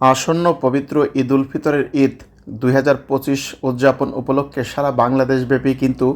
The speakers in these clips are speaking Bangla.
আসন্ন পবিত্র ঈদ উল ফিতরের ঈদ দুই হাজার পঁচিশ উদযাপন উপলক্ষে সারা বাংলাদেশব্যাপী কিন্তু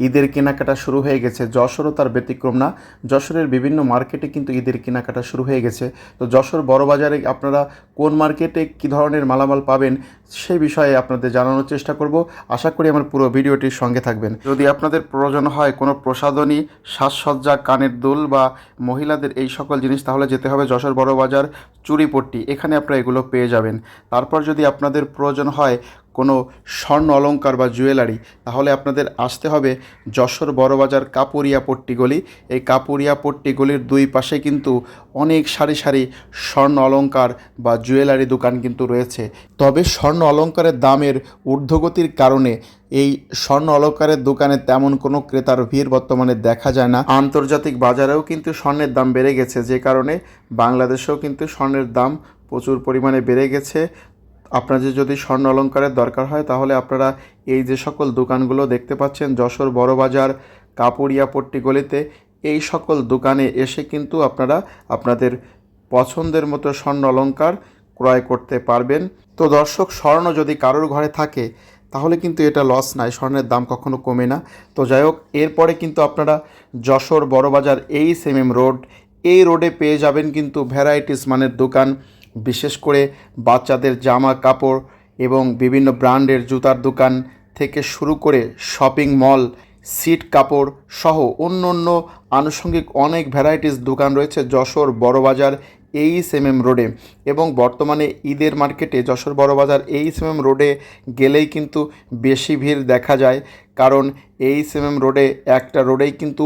ঈদের কেনাকাটা শুরু হয়ে গেছে। যশোরও তার ব্যতিক্রম না, যশোরের বিভিন্ন মার্কেটে কিন্তু ঈদের কেনাকাটা শুরু হয়ে গেছে। তো যশোর বড় বাজারে আপনারা কোন মার্কেটে কী ধরনের মালামাল পাবেন সেই বিষয়ে আপনাদের জানানোর চেষ্টা করব। আশা করি আমার পুরো ভিডিওটির সঙ্গে থাকবেন। যদি আপনাদের প্রয়োজন হয় কোনো প্রসাধনী, সাজসজ্জা, কানের দোল বা মহিলাদের এই সকল জিনিস, তাহলে যেতে হবে যশোর বড় বাজার চুরিপট্টি এখানে আপনারা এগুলো পেয়ে যাবেন। তারপর যদি আপনাদের প্রয়োজন হয় কোনো স্বর্ণ অলংকার বা জুয়েলারি, তাহলে আপনাদের আসতে হবে যশোর বড়বাজার কাপুরিয়া পট্টিগলি এই কাপুরিয়া পট্টিগলির দুই পাশে কিন্তু অনেক সারি সারি স্বর্ণ অলঙ্কার বা জুয়েলারি দোকান কিন্তু রয়েছে। তবে স্বর্ণ অলংকারের দামের ঊর্ধ্বগতির কারণে এই স্বর্ণ অলংকারের দোকানে তেমন কোনো ক্রেতার ভিড় বর্তমানে দেখা যায় না। আন্তর্জাতিক বাজারেও কিন্তু স্বর্ণের দাম বেড়ে গেছে, যে কারণে বাংলাদেশেও কিন্তু স্বর্ণের দাম প্রচুর পরিমাণে বেড়ে গেছে। আপনাদের যদি স্বর্ণ অলংকারের দরকার হয়, তাহলে আপনারা এই যে সকল দোকানগুলো দেখতে পাচ্ছেন, যশোর বড় বাজার কাপুরিয়া পট্টি গলিতে, এই সকল দোকানে এসে কিন্তু আপনারা আপনাদের পছন্দের মতো স্বর্ণ অলঙ্কার ক্রয় করতে পারবেন। তো দর্শক, স্বর্ণ যদি কারোর ঘরে থাকে, তাহলে কিন্তু এটা লস নাই, স্বর্ণের দাম কখনো কমে না। তো যাই হোক, এরপরে কিন্তু আপনারা যশোর বড়বাজার এই সেমএম রোড এই রোডে পেয়ে যাবেন কিন্তু ভ্যারাইটিস মানের দোকান। বিশেষ করে বাচ্চাদের জামা কাপড় এবং বিভিন্ন ব্র্যান্ডের জুতার দোকান থেকে শুরু করে শপিং মল, সিট কাপড় সহ অন্য অন্য আনুষঙ্গিক অনেক ভ্যারাইটিস দোকান রয়েছে যশোর বড়বাজার এই এম এম রোডে এবং বর্তমানে ঈদের মার্কেটে যশোর বড়বাজার এই এম এম রোডে গেলেই কিন্তু বেশি ভিড় দেখা যায়। কারণ এই এম রোডে একটা রোডেই কিন্তু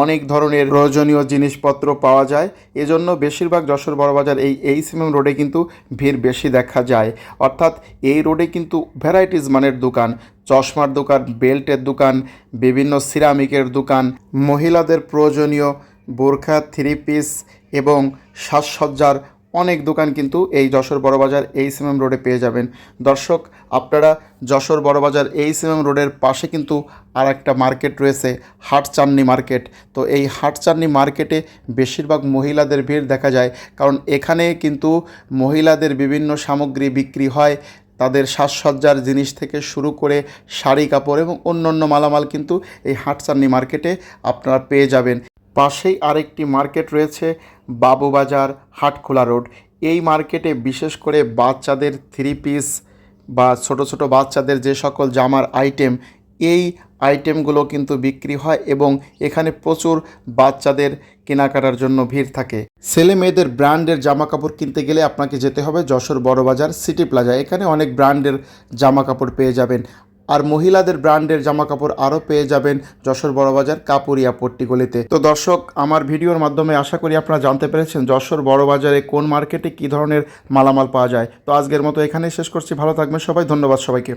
অনেক ধরনের প্রয়োজনীয় জিনিসপত্র পাওয়া যায়। এজন্য বেশিরভাগ যশোর বড়বাজার এই এই সিএম রোডে কিন্তু ভিড় বেশি দেখা যায়। অর্থাৎ এই রোডে কিন্তু ভ্যারাইটিস মানের দোকান, চশমার দোকান, বেল্টের দোকান, বিভিন্ন সিরামিকের দোকান, মহিলাদের প্রয়োজনীয় বোরখা, থ্রি পিস এবং সাজসজ্জার অনেক দোকান কিন্তু এই যশোর বড়বাজার এই সিএম রোডে পেয়ে যাবেন। দর্শক, আপনারা যশোর বড়বাজার এই সিএম রোডের পাশে কিন্তু আর একটা মার্কেট রয়েছে হাটচান্নি মার্কেট তো এই হাটচান্নি মার্কেটে বেশিরভাগ মহিলাদের ভিড় দেখা যায়, কারণ এখানে কিন্তু মহিলাদের বিভিন্ন সামগ্রী বিক্রি হয়, তাদের সাজসজ্জার জিনিস থেকে শুরু করে শাড়ি কাপড় এবং অন্য অন্য মালামাল কিন্তু এই হাটচান্নি মার্কেটে আপনারা পেয়ে যাবেন। পাশেই আরেকটি মার্কেট রয়েছে, বাবুবাজার হাটখোলা রোড। এই মার্কেটে বিশেষ করে বাচ্চাদের থ্রি পিস বা ছোট ছোট বাচ্চাদের যে সকল জামার আইটেম এই আইটেমগুলো কিন্তু বিক্রি হয় এবং এখানে প্রচুর বাচ্চাদের কেনাকাটার জন্য ভিড় থাকে। ছেলে মেয়েদের ব্র্যান্ডের জামা কাপড় কিনতে গেলে আপনাকে যেতে হবে যশোর বড়বাজার সিটি প্লাজা। এখানে অনেক ব্র্যান্ডের জামা কাপড় পেয়ে যাবেন। আর মহিলাদের ব্র্যান্ডের জামা কাপড় আরও পেয়ে যাবেন যশোর বড়বাজার কাপুরিয়া পট্টিগলিতে। তো দর্শক, আমার ভিডিওর মাধ্যমে আশা করি আপনারা জানতে পেরেছেন যশোর বড়বাজারে কোন মার্কেটে কী ধরনের মালামাল পাওয়া যায়। তো আজকের মতো এখানেই শেষ করছি। ভালো থাকবেন সবাই। ধন্যবাদ সবাইকে।